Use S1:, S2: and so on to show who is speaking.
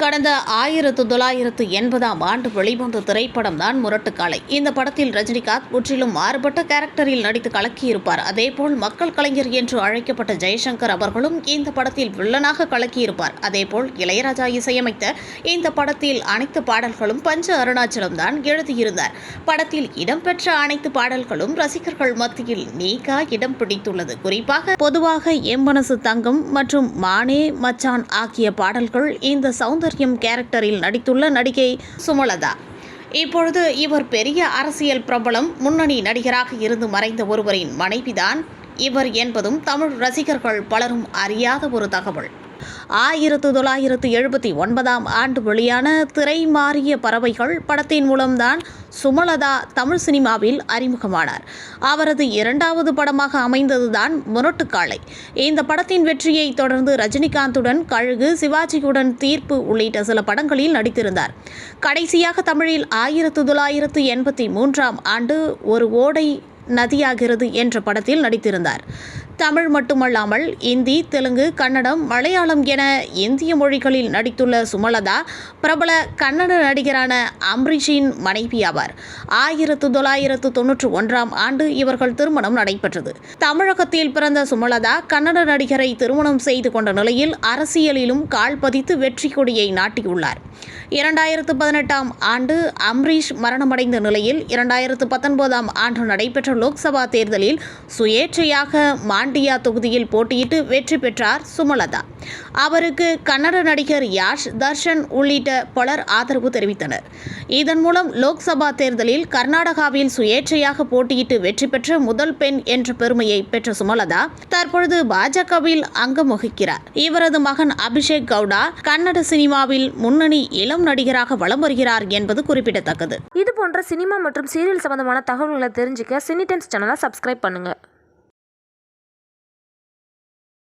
S1: கடந்த ஆயிரத்து தொள்ளாயிரத்து எண்பதாம் ஆண்டு வெளிவந்த திரைப்படம் தான் முரட்டுக்காலை. இந்த படத்தில் ரஜினிகாந்த் முற்றிலும் மாறுபட்ட கேரக்டரில் நடித்து கலக்கியிருப்பார். அதேபோல் மக்கள் கலைஞர் என்று அழைக்கப்பட்ட ஜெயசங்கர் அவர்களும் இந்த படத்தில் வில்லனாக கலக்கியிருப்பார். அதேபோல் இளையராஜா இசையமைத்த இந்த படத்தில் அனைத்து பாடல்களும் பஞ்ச அருணாச்சலம் தான் எழுதியிருந்தார். படத்தில் இடம்பெற்ற அனைத்து பாடல்களும் ரசிகர்கள் மத்தியில் நீக்கா இடம் பிடித்துள்ளது. குறிப்பாக பொதுவாக எம்பனசு தங்கம் மற்றும் மானே மச்சான் ஆகிய பாடல்கள் இந்த சௌந்தர்யம் கேரக்டரில் நடித்துள்ள நடிகை சுமலதா. இப்பொழுது இவர் பெரிய அரசியல் பிரபலம் முன்னணி நடிகராக இருந்து மறைந்த ஒருவரின் மனைவிதான் இவர் என்பதும் தமிழ் ரசிகர்கள் பலரும் அறியாத ஒரு தகவல். ஆயிரத்து தொள்ளாயிரத்து எழுபத்தி ஒன்பதாம் ஆண்டு வெளியான திரை மாறிய பறவைகள் படத்தின் மூலம்தான் சுமலதா தமிழ் சினிமாவில் அறிமுகமானார். அவரது இரண்டாவது படமாக அமைந்ததுதான் முரட்டுக்காளை இந்த படத்தின் வெற்றியை தொடர்ந்து ரஜினிகாந்துடன் கழுகு சிவாஜியுடன் தீர்ப்பு உள்ளிட்ட சில படங்களில் நடித்திருந்தார். கடைசியாக தமிழில் ஆயிரத்து தொள்ளாயிரத்து எண்பத்தி மூன்றாம் ஆண்டு ஒரு ஓடை நதியாகிறது என்ற படத்தில் நடித்திருந்தார். தமிழ் மட்டுமல்லாமல் இந்தி தெலுங்கு கன்னடம் மலையாளம் என இந்திய மொழிகளில் நடித்துள்ள சுமலதா பிரபல கன்னட நடிகரான அம்ரிஷின் மனைவி ஆவார். ஆயிரத்து தொள்ளாயிரத்து தொன்னூற்று ஒன்றாம் ஆண்டு இவர்கள் திருமணம் நடைபெற்றது. தமிழகத்தில் பிறந்த சுமலதா கன்னட நடிகரை திருமணம் செய்து கொண்ட நிலையில் அரசியலிலும் கால் பதித்து வெற்றி கொடியை நாட்டியுள்ளார். இரண்டாயிரத்து பதினெட்டாம் ஆண்டு அம்ரீஷ் மரணமடைந்த நிலையில் இரண்டாயிரத்து பத்தொன்பதாம் ஆண்டு நடைபெற்ற லோக்சபா தேர்தலில் சுயேட்சையாக மாண்டியா தொகுதியில் போட்டியிட்டு வெற்றி பெற்றார் சுமலதா. அவருக்கு கன்னட நடிகர் யாஷ் தர்ஷன் உள்ளிட்ட பலர் ஆதரவு தெரிவித்தனர். இதன் மூலம் லோக்சபா தேர்தலில் கர்நாடகாவில் சுயேட்சையாக போட்டியிட்டு வெற்றி பெற்ற முதல் பெண் என்ற பெருமையை பெற்ற சுமலதா தற்பொழுது பாஜகவில் அங்கம் வகிக்கிறார். இவரது மகன் அபிஷேக் கவுடா கன்னட சினிமாவில் முன்னணி இளம் நடிகராக வலம் வருகிறார் என்பது குறிப்பிடத்தக்கது.
S2: இது போன்ற சினிமா மற்றும் சீரியல் சம்பந்தமான தகவல்களை தெரிஞ்சுக்க சினி டைம்ஸ் சேனலை சப்ஸ்கிரைப் பண்ணுங்கள்